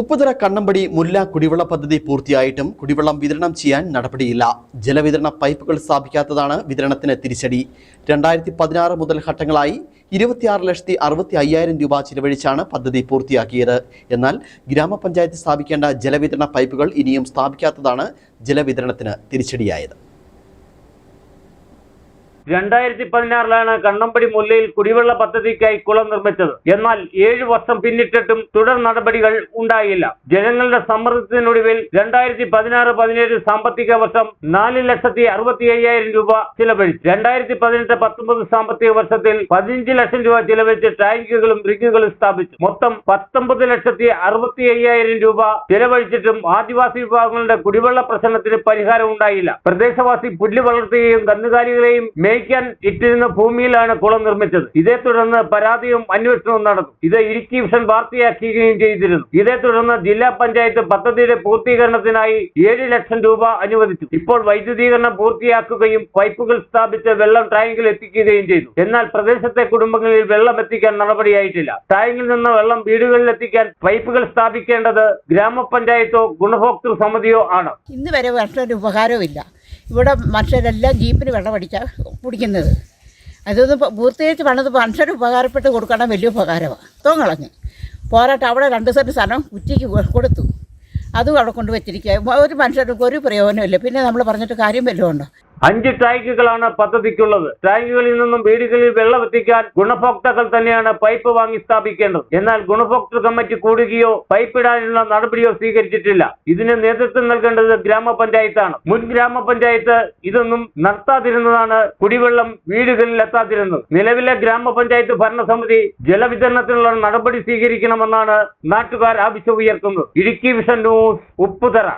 ഉപ്പുതറ കണ്ണമ്പടി മുല്ല കുടിവെള്ള പദ്ധതി പൂർത്തിയായിട്ടും കുടിവെള്ളം വിതരണം ചെയ്യാൻ നടപടിയില്ല. ജലവിതരണ പൈപ്പുകൾ സ്ഥാപിക്കാത്തതാണ് വിതരണത്തിന് തിരിച്ചടി. രണ്ടായിരത്തി പതിനാറ് മുതൽ ഘട്ടങ്ങളായി ഇരുപത്തിയാറ് ലക്ഷത്തി അറുപത്തി അയ്യായിരം രൂപ ചിലവഴിച്ചാണ് പദ്ധതി പൂർത്തിയാക്കിയത്. എന്നാൽ ഗ്രാമപഞ്ചായത്ത് സ്ഥാപിക്കേണ്ട ജലവിതരണ പൈപ്പുകൾ ഇനിയും സ്ഥാപിക്കാത്തതാണ് ജലവിതരണത്തിന് തിരിച്ചടിയായത്. രണ്ടായിരത്തി പതിനാറിലാണ് കണ്ണമ്പടി മുല്ലയിൽ കുടിവെള്ള പദ്ധതിക്കായി കുളം നിർമ്മിച്ചത്. എന്നാൽ ഏഴു വർഷം പിന്നിട്ടിട്ടും തുടർ നടപടികൾ ഉണ്ടായില്ല. ജനങ്ങളുടെ സമ്മർദ്ദത്തിനൊടുവിൽ രണ്ടായിരത്തി പതിനാറ് പതിനേഴ് സാമ്പത്തിക വർഷം നാല് ലക്ഷത്തി അറുപത്തി അയ്യായിരം രൂപ ചിലവഴിച്ചു. രണ്ടായിരത്തി പതിനെട്ട് പത്തൊമ്പത് സാമ്പത്തിക വർഷത്തിൽ പതിനഞ്ച് ലക്ഷം രൂപ ചിലവഴിച്ച് ടാങ്കുകളും റിഗുകളും സ്ഥാപിച്ചു. മൊത്തം പത്തൊമ്പത് ലക്ഷത്തി അറുപത്തി അയ്യായിരം രൂപ ചിലവഴിച്ചിട്ടും ആദിവാസി വിഭാഗങ്ങളുടെ കുടിവെള്ള പ്രശ്നത്തിന് പരിഹാരം ഉണ്ടായില്ല പ്രദേശവാസി പുല്ല് വളർത്തുകയും കന്നുകാലികളെയും മേയ്ക്കാൻ ഇട്ടിരുന്ന ഭൂമിയിലാണ് കുളം നിർമ്മിച്ചത്. ഇതേ തുടർന്ന് പരാതിയും അന്വേഷണവും നടന്നു. ഇത് ഇടുക്കി വിഷൻ വാർത്തയാക്കുകയും ചെയ്തിരുന്നു. ഇതേ തുടർന്ന് ജില്ലാ പഞ്ചായത്ത് പദ്ധതിയുടെ പൂർത്തീകരണത്തിനായി ഏഴ് ലക്ഷം രൂപ അനുവദിച്ചു. ഇപ്പോൾ വൈദ്യുതീകരണം പൂർത്തിയാക്കുകയും പൈപ്പുകൾ സ്ഥാപിച്ച് വെള്ളം ടാങ്കിൽ എത്തിക്കുകയും ചെയ്തു. എന്നാൽ പ്രദേശത്തെ കുടുംബങ്ങളിൽ വെള്ളം എത്തിക്കാൻ നടപടിയായിട്ടില്ല. ടാങ്കിൽ നിന്ന് വെള്ളം വീടുകളിൽ എത്തിക്കാൻ പൈപ്പുകൾ സ്ഥാപിക്കേണ്ടത് ഗ്രാമപഞ്ചായത്തോ ഗുണഭോക്തൃ സമിതിയോ ആണ്. ഇന്ന് വരെ ഉപകാരവും ഉപകാരമില്ല ഇവിടെ മനുഷ്യരെല്ലാം ജീപ്പിന് വെള്ളം കുടിക്കുന്നത്. അതൊന്ന് പൂർത്തീകരിച്ച് പണിത് മനുഷ്യർ ഉപകാരപ്പെട്ട് കൊടുക്കണം വലിയ ഉപകാരമാണ് തോം കളഞ്ഞ് പോരാട്ട് അവിടെ രണ്ട് സെന്റ് സ്ഥലം കുറ്റിക്ക് കൊടുത്തു. അതും അവിടെ കൊണ്ടുവച്ചിരിക്കുക. ഒരു മനുഷ്യർക്ക് ഒരു പ്രയോജനമില്ല പിന്നെ നമ്മൾ പറഞ്ഞിട്ട് കാര്യം വല്ലതും ഉണ്ടോ? അഞ്ച് ടാങ്കുകളാണ് പദ്ധതിക്കുള്ളത്. ടാങ്കുകളിൽ നിന്നും വീടുകളിൽ വെള്ളമെത്തിക്കാൻ ഗുണഭോക്താക്കൾ തന്നെയാണ് പൈപ്പ് വാങ്ങി സ്ഥാപിക്കേണ്ടത്. എന്നാൽ ഗുണഭോക്തൃ കമ്മിറ്റി കൂടുകയോ പൈപ്പ് ഇടാനുള്ള നടപടിയോ സ്വീകരിച്ചിട്ടില്ല. ഇതിന് നേതൃത്വം നൽകേണ്ടത് ഗ്രാമപഞ്ചായത്താണ്. മുൻ ഗ്രാമപഞ്ചായത്ത് ഇതൊന്നും നടത്താതിരുന്നതാണ് കുടിവെള്ളം വീടുകളിൽ എത്താതിരുന്നത്. നിലവിലെ ഗ്രാമപഞ്ചായത്ത് ഭരണസമിതി ജലവിതരണത്തിനുള്ള നടപടി സ്വീകരിക്കണമെന്നാണ് നാട്ടുകാർ ആവശ്യം ഉയർത്തുന്നത്. Idukki vision news Upputhara.